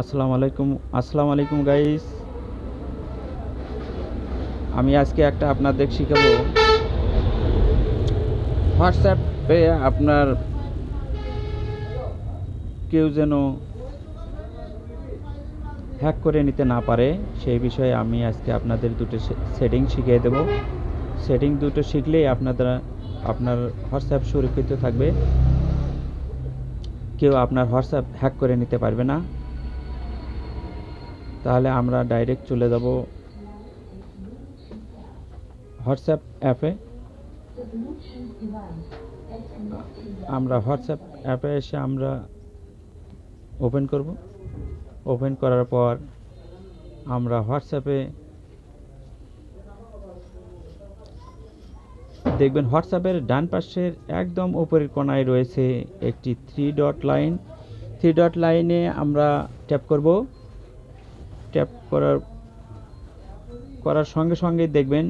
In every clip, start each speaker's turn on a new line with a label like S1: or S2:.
S1: আসসালামু আলাইকুম আসসালামু আলাইকুম গাইস আমি আজকে একটা আপনাদের শিখাবো। হোয়াটসঅ্যাপে আপনার কেউ যেন হ্যাক করে নিতে না পারে, সেই বিষয়ে আমি আজকে আপনাদের দুটো সেটিং শিখিয়ে দেব। সেটিং দুটো শিখলেই আপনারা আপনার হোয়াটসঅ্যাপ সুরক্ষিত থাকবে। কেউ আপনার হোয়াটসঅ্যাপ হ্যাক করে নিতে পারবে না। তাহলে আমরা ডাইরেক্ট চলে যাব হোয়াটসঅ্যাপ অ্যাপে আমরা হোয়াটসঅ্যাপ অ্যাপে এসে আমরা ওপেন করব। ওপেন করার পর আমরা হোয়াটসঅ্যাপে দেখবেন হোয়াটসঅ্যাপের ডান পাশের একদম উপরের কোনায় রয়েছে একটি three dot line three dot লাইনে আমরা ট্যাপ করব। ট্যাপ করার করার সঙ্গে সঙ্গে দেখবেন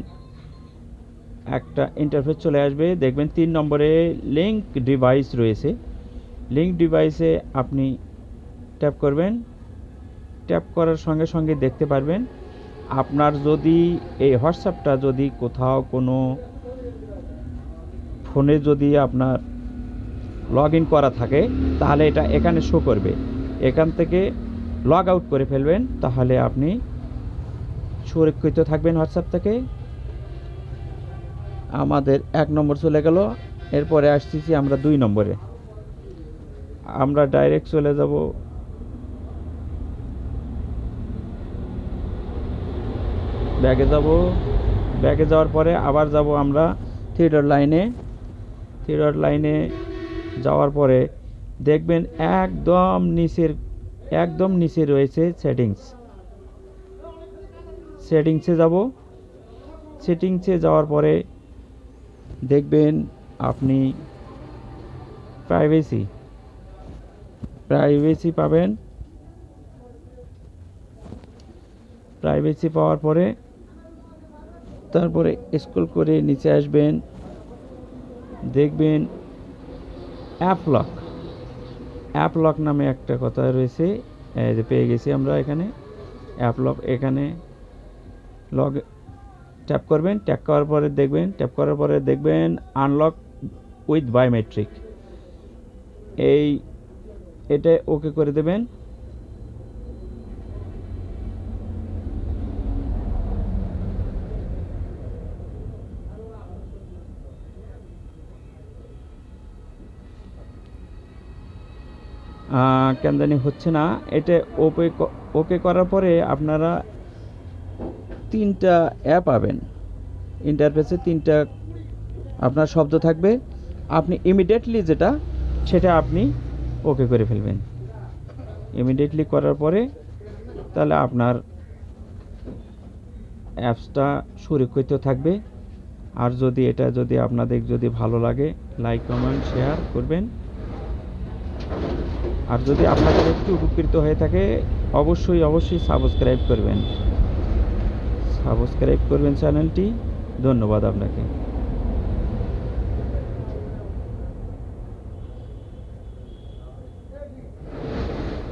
S1: একটা ইন্টারফেস চলে আসবে। দেখবেন তিন নম্বরে লিঙ্ক ডিভাইস রয়েছে। লিঙ্ক ডিভাইসে আপনি ট্যাপ করবেন। ট্যাপ করার সঙ্গে সঙ্গে দেখতে পারবেন আপনার যদি এই হোয়াটসঅ্যাপটা যদি কোথাও কোনো ফোনে যদি আপনার লগ করা থাকে, তাহলে এটা এখানে শো করবে। এখান থেকে লগ আউট করে ফেলবেন, তাহলে আপনি সুরক্ষিত থাকবেন হোয়াটসঅ্যাপ থেকে। আমাদের এক নম্বর চলে গেল, এরপরে আসতেছি আমরা দুই নম্বরে। আমরা ডাইরেক্ট চলে যাব। ব্যাগে যাব। ব্যাগে যাওয়ার পরে আবার যাব আমরা থিয়েটার লাইনে থিয়েটার লাইনে যাওয়ার পরে দেখবেন একদম নিচের একদম নিচে রয়েছে সেটিংস সেটিংসে যাব। সেটিংসে যাওয়ার পরে দেখবেন আপনি প্রাইভেসি প্রাইভেসি পাবেন। প্রাইভেসি পাওয়ার পরে তারপরে স্ক্রল করে নিচে আসবেন। দেখবেন অ্যাপ লক অ্যাপ লক নামে একটা কথা রয়েছে যে পেয়ে গেছি আমরা এখানে। অ্যাপলক এখানে লগ ট্যাপ করবেন ট্যাপ করার পরে দেখবেন ট্যাপ করার পরে দেখবেন আনলক উইথ বায়োমেট্রিক এই, এটা ওকে করে দেবেন। কেন হচ্ছে না। এটা ওপে ওকে করার পরে আপনারা তিনটা অ্যাপ পাবেন। ইন্টারফেসে তিনটা আপনার শব্দ থাকবে। আপনি ইমিডিয়েটলি যেটা, সেটা আপনি ওকে করে ফেলবেন। ইমিডিয়েটলি করার পরে তাহলে আপনার অ্যাপসটা সুরক্ষিত থাকবে। আর যদি এটা যদি আপনাদের যদি ভালো লাগে লাইক কমেন্ট শেয়ার করবেন। আর যদি আপনাদের একটু উপকৃত হয়ে থাকে, অবশ্যই অবশ্যই সাবস্ক্রাইব করবেন। সাবস্ক্রাইব করবেন চ্যানেলটি। ধন্যবাদ আপনাকে।